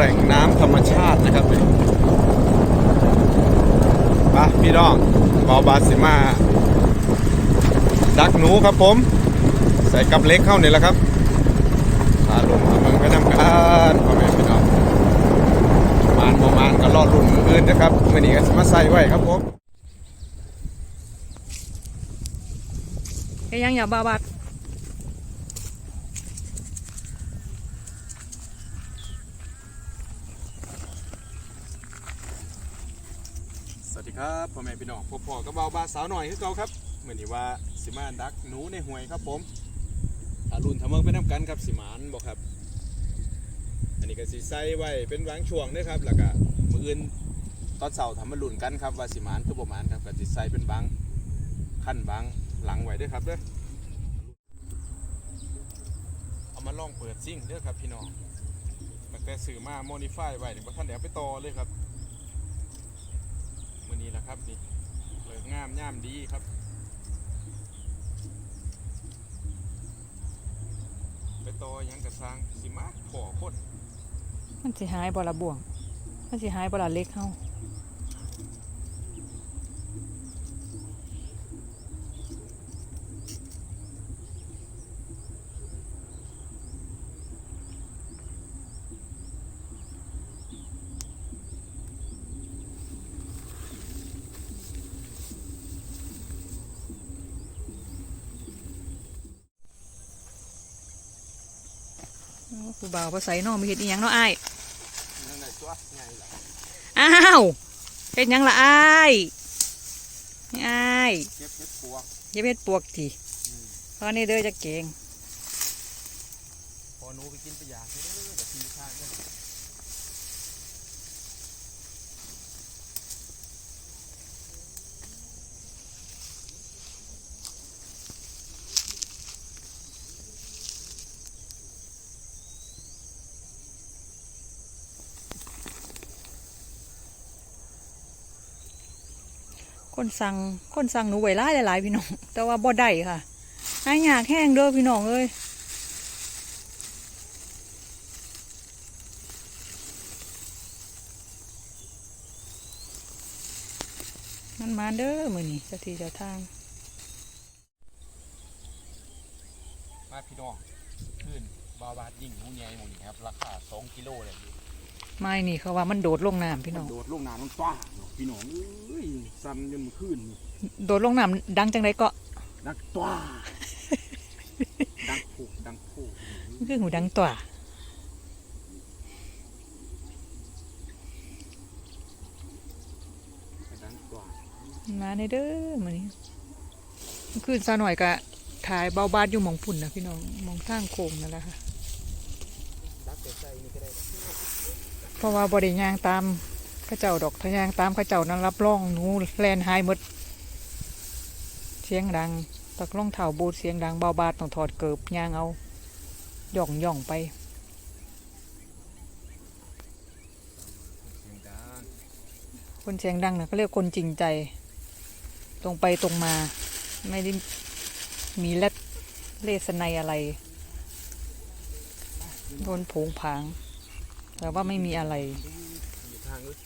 แหล่งน้ำธรรมชาตินะครับนี่ปะพี่น้องบอบาสิมา ดักหนูครับผม ใส่กับเล็กเข้าเนี่ยแหละครับพาลงมาเมืองไปน้ำกันพ่อแม่พี่น้องมานปมาณก็รอดรุ่นอื่นนะครับมื่อนี้ก็มาใส่ไว้ครับผมก็ยังอย่าบาบัด ครับพ่อแม่พี่น้องพบพ่อกับเบาบาสาวหน่อยคือเก่าครับเหมือนี้ว่าสิมาดักหนูในห้วยครับผมอารุณทำเมืองไปน้ำกันครับสิมานบอกครับ อันนี้ก็สิใส่ไว้เป็นบางช่วงเด้อครับแล้วก็มืออื่นตอนเสาร์ทำมาลุ่นกันครับว่าสิมานคือบ่หมานครับก็สิใส่เป็นบางขั้นบางหลังไว้ด้อครับเด้อเอามาลองเปิดซิ่งเด้อครับพี่น้องแต่ซื้อมาโมดิฟายไว้นี่บ่ทันได้เอาไปต่อเลยครับ มือนี้นะครับนี่เลิกงามย่ามดีครับ ไปต่อยังกระซังสิมาขอคนมันสิหายบ่ละบ่วง มันสิหายบ่ละเล็กเฮา ผู้บ่าวภาษาน้องมีเฮ็ดอีหยังเนาะอ้ายนั่นแหละตัวใหญ่ละอ้าวเฮ็ดหยังละอ้ายอ้ายเก็บเห็ดปวกอย่าเฮ็ดปวกติเพราะนี่เด้อจะเก่งพอหนูไปกินไปอยากเด้อเดี๋ยวทีข้างเด้อ คนสั่งคนสั่งหนูไว้หลายหลายๆพี่น้อง แต่ว่าบ่ได้ค่ะหายากแห้งเด้อพี่น้องเอ้ยมันมาเด้อมือนี้จ้าที่เจ้าทาง มาพี่น้องขึ้นบาวบาดยิ่งหูใหญ่หมดนี่ครับ ราคา 2 กิโลเลย ไม้นี่เขาว่ามันโดดลงน้ำพี่น้อง โดดลงน้ำมันต้าเนาะพี่น้องเอ้ยสั่นจนมันขึ้นนี่โดดลงน้ำดังจังไดก็ดังต้าดังผูกดังผูกคือหูดังตัวดังต้ามาในเด้อมื้อนี้คืนซะหน่อยก็ถ่ายเบาบาดอยู่หมองพุ่นนะพี่น้องหมองทางโค้งนั่นแหละค่ะ ดักใส่นี่ก็ได้ เพราะว่าบริยางตามข้าเจ้าดอกทะยางตามข้าเจ้านั้นรับรองหนูแลนหายหมด เสียงดังตะกล้องเถ่าบูดเสียงดังเบาบาดต้องถอดเกิบยางเอาหย่องหย่องไปคนเสียงดังนะเขาเรียกคนจริงใจ ตรงไปตรงมา ไม่ได้มีเล็ดเลสไนอะไรโดนผงผาง แต่ว่าไม่มีอะไรอยู่ทางนู้น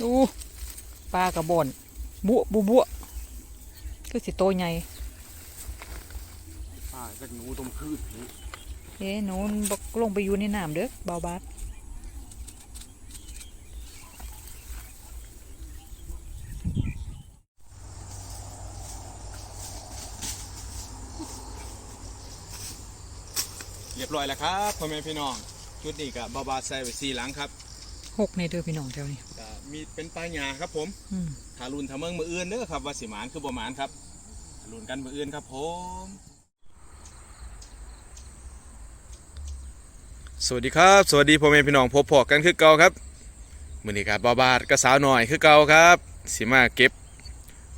ดูปลากระบอนบุบุบุคือสิโตใหญ่ป้าจากหนูตรงขึ้นนี่เอ๊ะหนูมันบกลงไปอยู่ในน้ำเด้อเบาบาด เรียบร้อยแล้วครับพ่อแม่พี่น้องชุดนี้กับบาวบาดใส่ไว้สี่หลังครับหกในเด้อพี่น้องแถวนี้ก็มีเป็นปลาหยาครับผมอืมทารุนทาเมืองมืออื่นเด้อครับว่าสิหมานคือบ่หมานครับทารุนกันมืออื่นครับผมสวัสดีครับ สวัสดีพ่อแม่พี่น้องพบพอกันคือเก่าครับมื้อนี้ครับบาบาดกับสาวหน่อยคือเก่าครับสิมาเก็บ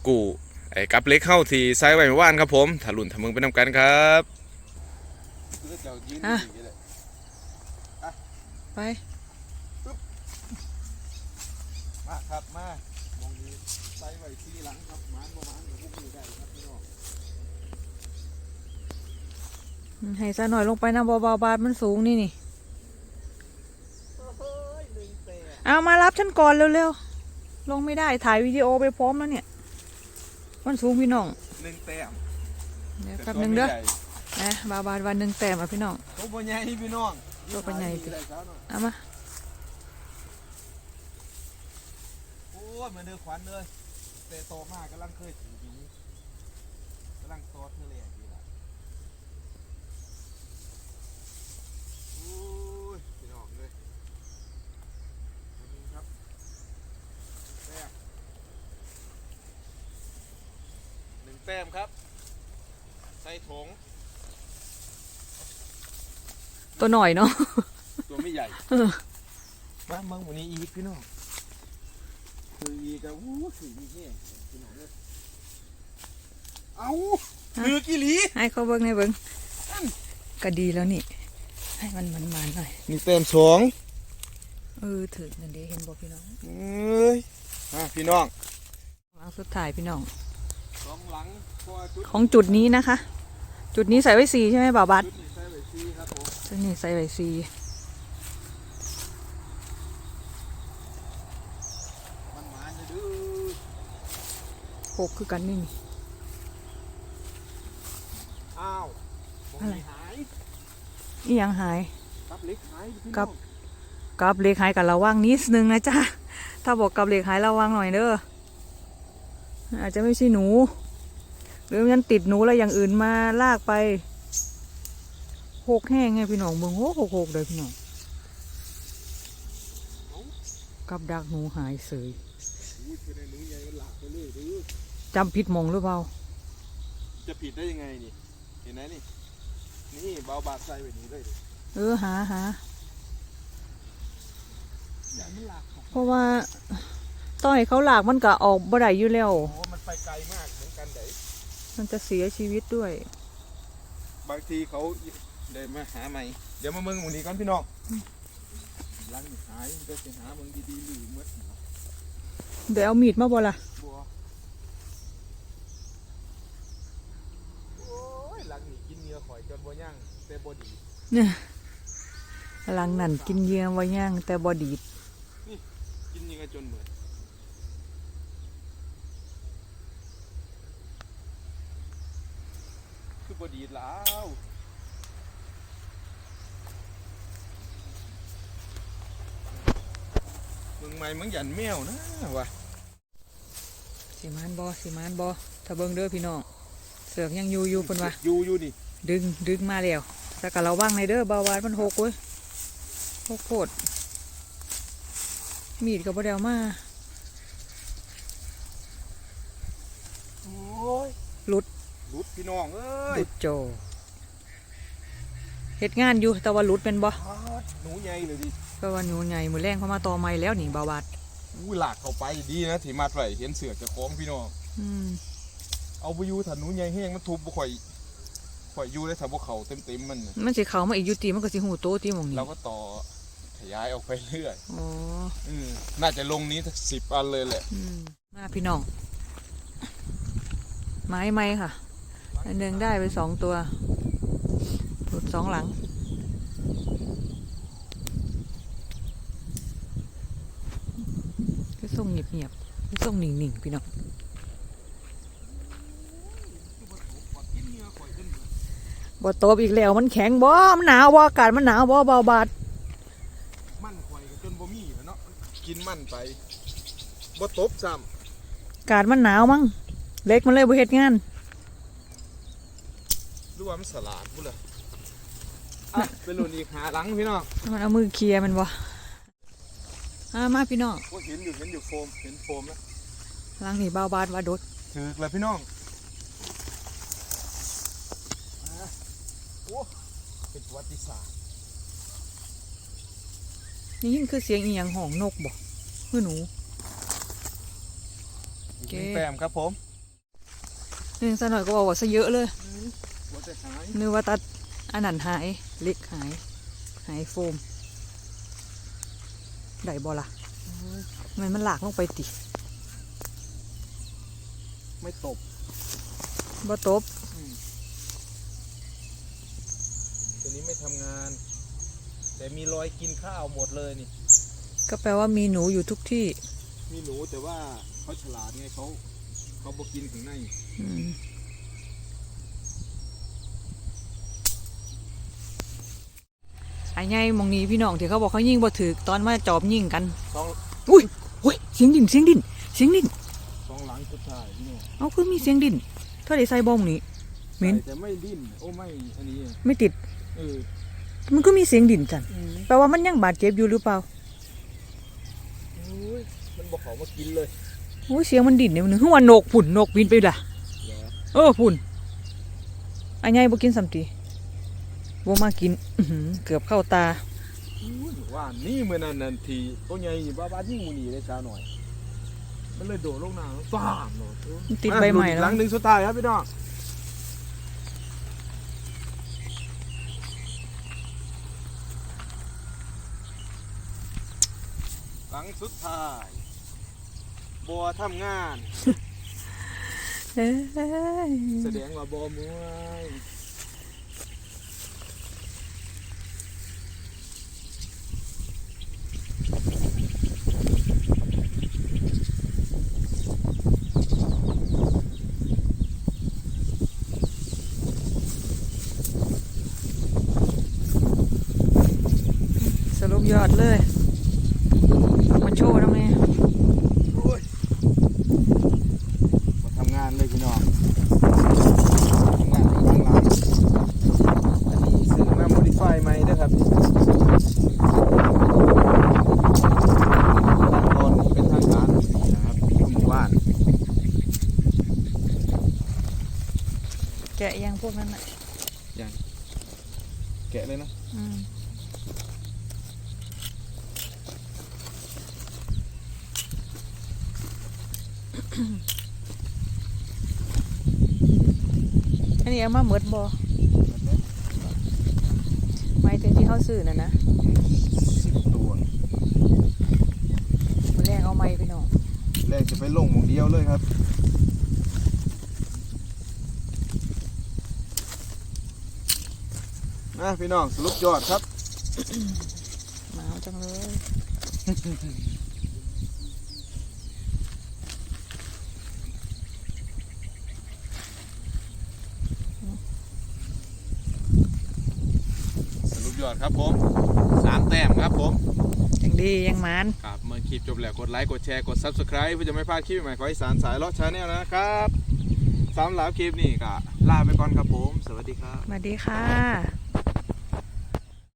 กู่ไอ้กับเล็กเข้าที่ใส่ไว้เมื่อวานครับผมทารุนทาเมืองไปนำกันครับ อะไป มาครับมามองนี้ใส่ไว้ที่หลังครับหมานบ่หมานเดี๋ยวพวกนี้ได้ครับพี่น้องให้ซะหน่อยลงไปนะเบาๆบาดมันสูงนี่นี่เฮ้ยหนึ่งแต้มเอามารับฉันก่อนเร็วๆ ลงไม่ได้ถ่ายวิดีโอไปพร้อมแล้วเนี่ย มันสูงพี่น้อง หนึ่งแต้มเดี๋ยวแต่แป๊บตัวหนึงเด้อไม่ใหญ่ นะบาบาดวันหนึ่งแต้มอะพี่น้องตัวบ่ใหญ่พี่น้องตัวบ่ใหญ่ติได้สาวน้อยเอามาโอ้ยมันเดือขวัญเลยแต่โตมากกำลังเคยถืออยู่กำลังโตเธอเลยดีละโอ้ยพี่น้องเลยตัวนี้ครับแต้มหนึ่งแต้มครับ ใส่ถุง ตัวหน่อยเนาะตัวไม่ใหญ่เออมาเมืองวันนี้อีกพี่น้องคืออีกอะวู้คืออีกเนี่ยพี่น้องเลยเอาคือกี่หลีให้เขาเบิ้งให้เบิ้งก็ดีแล้วนี่ ให้มันมันมันๆหน่อยนี่เต็มสองเออถือนั่นเด้เห็นบอกพี่น้องเอ้ยมาพี่น้องหลังสุดท้ายพี่น้องสองหลังเพราะว่าชุดของจุดนี้นะคะ จุดนี้ใส่ไว้สีใช่ไหมบ่าวบัตชุดนี้ใส่ไว้ ซีครับผมจุดนี้ใส่ไว้สีมันหมานเลยดื้อหกคือกันนี่นี่อ้าวมองอะไรนี่หายอีหยังหาย กับเล็กหายพี่กัน้อบ งกับเลขหายกับระวังนิดนึงนะจ๊ะ ถ้าบอกกับเลขหายระวังหน่อยเด้อ อาจจะไม่ใช่หนู หรือมันติดหนูแล้วอย่างอื่นมาลากไป หกแห้งไงพี่น้องเบิ่งโหกหกหกเลยพี่น้องกับดักหนูหายเสยอุ้ยเป็นไอ้หนูใหญ่มันหลากไปเลยดื้อจำผิดหมองหรือเปล่า จะผิดได้ยังไงนี่ เห็นไหมนี่ นี่เบาบาดใส่ไว้นี่เลยดิเออหาหาอย่ามันหลากของเพราะว่าต้อยเขาหลากมันก็ออกบ่ได้อยู่แล้วโอ้มันไปไกลมากเหมือนกันเด้มันจะเสียชีวิตด้วย บางทีเขา เดินมาหาใหม่ เดี๋ยวมาเมืองหมูนี้ก่อนพี่น้องหลังหายก็จะหาเมืองดีๆหรือเมื่อเดี๋ยวเอามีดมาบ่ล่ะบัวโอ้ยหลังนี่กินเนื้อข่อยจนบ่ย่างแต่บ่ดีหลังนั่นกินเหยื่อไว้ย่างแต่บ่ดีดกินยังไงจนเหมือนคือบ่ดีแล้ว มึงไม่มึงหยันแมวนะวะสิมานบอสิมานบอถ้าเบิ่งเด้อพี่น้องเสือกยังอยู่อยู่เพิ่นว่าอยู่อยู่นี่ดึงดึงมาแล้วแต่ก็ระวังในเด้อเบาหวานมันหกเว้ยหกโคตรมีดก็บ่ได้เอามาโอ้ยหลุดหลุดพี่น้องเอ้หยลุดโจ เฮ็ดงานอยู่แต่ว่าหลุดเป็นบ่พาดหนูใหญ่เลยดิก็ว่าหนูใหญ่มือแรงเข้ามาต่อไม้แล้วนี่เบาหวานอู้หลากเข้าไปดีนะที่มัดไว้เห็นเสือกจะคล้องพี่น้องอืมเอาไปอยู่ถ้าหนูใหญ่แห้งมันทุบบ่ข่อยข่อยอยู่ได้ถ้าบ่เข้าเต็มๆมันน่ะมันสิเข้ามาอีกอยู่ตีมันก็สิหูโตตีหมองนี้เราก็ต่อขยายออกไปเรื่อยอ๋ออืมน่าจะลงนี้สักสิบอันเลยแหละอืมมาพี่น้อง ไม้ไม้ค่ะอันหนึ่งได้ไปสองตัวหลุด สองหลัง ก็ส่งเงียบๆก็ส่งนิ่งๆพี่น้องบ่ตบอีกแล้วมันแข็งบ่ มันหนาวบ่อากาศมันหนาวบ่เบาบาดมันข่อยก็จนบ่มีแล้วเนาะกินมันไปบ่ตบซ้อากาศมันหนาวมั้งเล็กมันเลยบ่เฮ็ดงานำหรือว่ามันสลาดบุ่ล่ะอะ เป็นรุ่นอีกหาหลังพี่น้องมันเอามือเคลียร์มันบ่อ่ามาพี่น้องว่าเห็นอยู่เห็นอยู่โฟมเห็นโฟมแล้วหลังนี่เบาบาดว่าโดดถือแล้วพี่น้องอะโอ้เป็นประวัติศาสตร์นี่ยิ่งคือเสียงอีหยังห้องนกบ่คือหนูอีกโอเคหนึ่งแต้มครับผมหนึ่งซะหน่อยก็บอกว่าซะเยอะเลยว่าจะหายนึกว่าตัด อันนั้นหายเล็กหาย หายโฟมได้บ่ล่ะมันมันหลากลงไปติ ไม่ตบบ่ตบตัวนี้ไม่ทำงาน แต่มีรอยกินข้าวหมดเลยนี่ ก็แปลว่ามีหนูอยู่ทุกที่ มีหนูแต่ว่าเขาฉลาดไงเขาเขาบอกกินถึงใน อืมไอ้ไงมองนี้พี่น้องที่เขาบอกเขายิงบ่ถือตอนมาจอบยิงกันสองอุ้ยอุ้ยเสียงดินเสียงดินเสียงดินสองหลังสุดท้ายพี่น้องเอาคือมีเสียงดินเท่าไดใส่บอมนี้เหม็นแต่ไม่ดิ้นโอ้ไม่อันนี้อะไม่ติดเออมันก็มีเสียงดินจันแปลว่ามันยังบาดเจ็บอยู่หรือเปล่าโอ้ยมันบอกเขามากินเลยโอ้ยเสียงมันดินเนี่ยมันนึกว่าโนกผุ่นโนกบินไปล่ะเหรอเออผุ่นไอ้ไงบ่กินสัมตี บ่มากินอื้อหือเกือบเข้าตาอุ้ยว่านี่เมื่อนั้นนันทีตัวใหญ่บ้าบ้ายิ่งมูนีได้ช้าหน่อย มันเลยโดดลงน้ำฟ้ามเนาะมันติดใบใหม่อะแล้วหลังหนึ่งสุดท้ายครับพี่น้องหลังสุดท้ายบัวทำงานเอ้ยแสดงว่าบัวมวย สรุปยอ ดเลยเอามาโชว์นะแม่โอ้ยมาทำงานเลยพี่น้องทำงานอยู่ข้างหลังอันนี้ซื้อมาโมดิฟายใหม่นะครับตอนเป็นทางการนะครับหมู่บ้านแกะยังพวกนั้นอะ แกะเลยนะ อืมอั นนี้เอามาเหมือดบอหมายถึงที่เขาซื้อน่ะนะสิบตัวมันแรกเอาไม้ไปน้องแรกจะไปลงหมองเดียวเลยครับนะพี่น้องสรุปยอดครับ หนาวจังเลยสรุปย อดครับผมสามแต้มครับผมยังดียังหมานครับเมื่อคลิปจบแล้วกดไลค์กดแชร์กด subscribe เพื่อจะไม่พลาดคลิปใหม่ของอีสานสายเลาะชาแนลนะครับสำหรับคลิปนี้ก็ลาไปก่อนครับผม สวัสดีครับ สวัสดีค่ะ